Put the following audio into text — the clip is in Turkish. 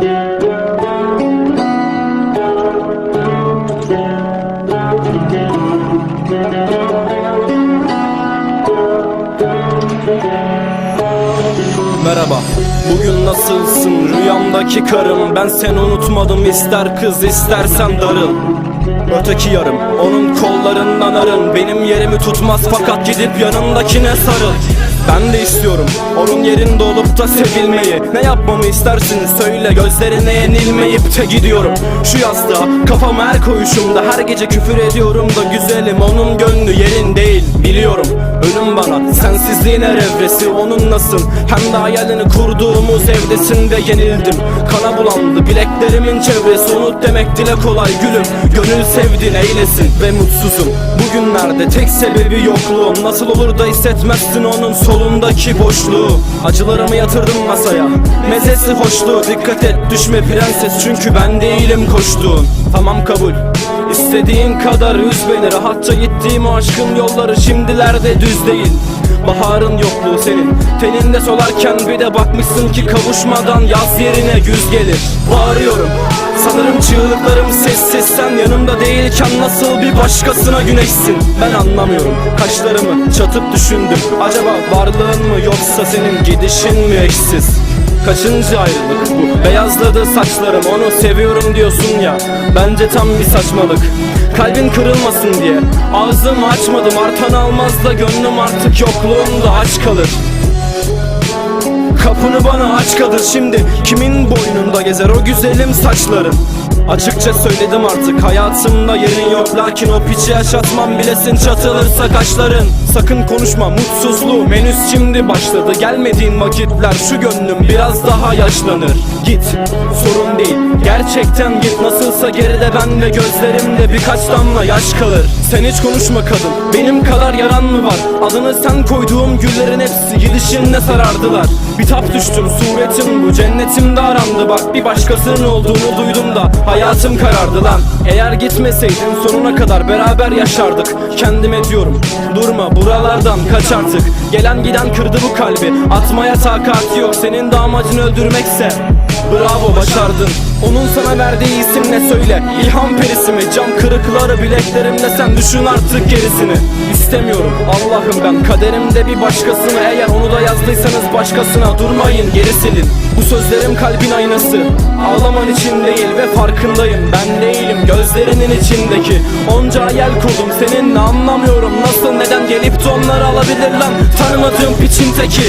Merhaba. Bugün nasılsın? Rüyamdaki karım. Ben seni unutmadım. İster kız istersen darıl Öteki yarım. Onun kollarından arın. Benim yerimi tutmaz. Fakat gidip yanındakine sarıl ben de istiyorum onun yerinde olup da sevilmeyi. Ne yapmamı istersin söyle. Gözlerine yenilmeyip de gidiyorum. Şu yastığa kafamı her koyuşumda. Her gece küfür ediyorum da Güzelim. Onun gönlü yerin değil. Biliyorum. Ölüm bana sensizliğin her evresi onunlasın Hem de hayalini kurduğumuz evdesin ve yenildim. Kana bulandı bileklerimin çevresi. Unut demek dile kolay gülüm. Gönül sevdin eylesin ve mutsuzum. Bugünlerde tek sebebi yokluğum. Nasıl olur da hissetmezsin onun solundaki boşluğu? Acılarımı yatırdım masaya. Mezesi hoşluğu dikkat et düşme prenses. Çünkü ben değilim koştuğun. Tamam kabul. İstediğin kadar üz beni. Rahatça gittiğim aşkın yolları şimdilerde düz değil Baharın yokluğu senin. Teninde solarken bir de bakmışsın ki kavuşmadan yaz yerine güz gelir. Bağırıyorum. Sanırım çığlıklarım sessiz sen yanımda değilken nasıl bir başkasına güneşsin? Ben anlamıyorum. Kaşlarımı çatıp düşündüm. Acaba varlığın mı yoksa senin gidişin mi eşsiz Kaçıncı ayrılık bu? Beyazladı saçlarım onu seviyorum diyorsun ya. Bence tam bir saçmalık. Kalbin kırılmasın diye. Ağzımı açmadım artan almaz da Gönlüm artık yokluğunda aç kalır. Kapını bana aç kadın şimdi. Kimin boynunda gezer o güzelim saçların Açıkça söyledim artık hayatımda yerin yok. Lakin o piçi yaşatmam bilesin çatılırsa kaşların. Sakın konuşma mutsuzluğum henüz şimdi başladı. Gelmediğin vakitler şu gönlüm biraz daha yaşlanır. Git sorun değil. Gerçekten git. Nasılsa geride ben ve gözlerimde birkaç damla yaş kalır. Sen hiç konuşma kadın benim kadar yaran mı var? Adını sen koyduğum güllerin hepsi gidişinle sarardılar Bitap düştüm suretim bu cennetimde arandı Bak bir başkasının olduğunu duydum da hayatım karardı lan. Eğer gitmeseydin sonuna kadar beraber yaşardık. Kendime diyorum durma buralardan kaç artık. Gelen giden kırdı bu kalbi atmaya takat yok. Senin de amacın öldürmekse Bravo başardın. Onun sana verdiği isim ne söyle? İlham perisi mi? Cam kırıkları bileklerimde sen düşün artık gerisini. İstemiyorum Allah'ım ben. Kaderimde bir başkasını Eğer onu da yazdıysanız başkasına durmayın geri silin. Bu sözlerim kalbin aynası. Ağlaman için değil ve farkındayım. Ben değilim gözlerinin içindeki. Onca hayal kurdum seninle anlamıyorum. Nasıl neden gelip de alabilir lan? Tanımadığım piçin teki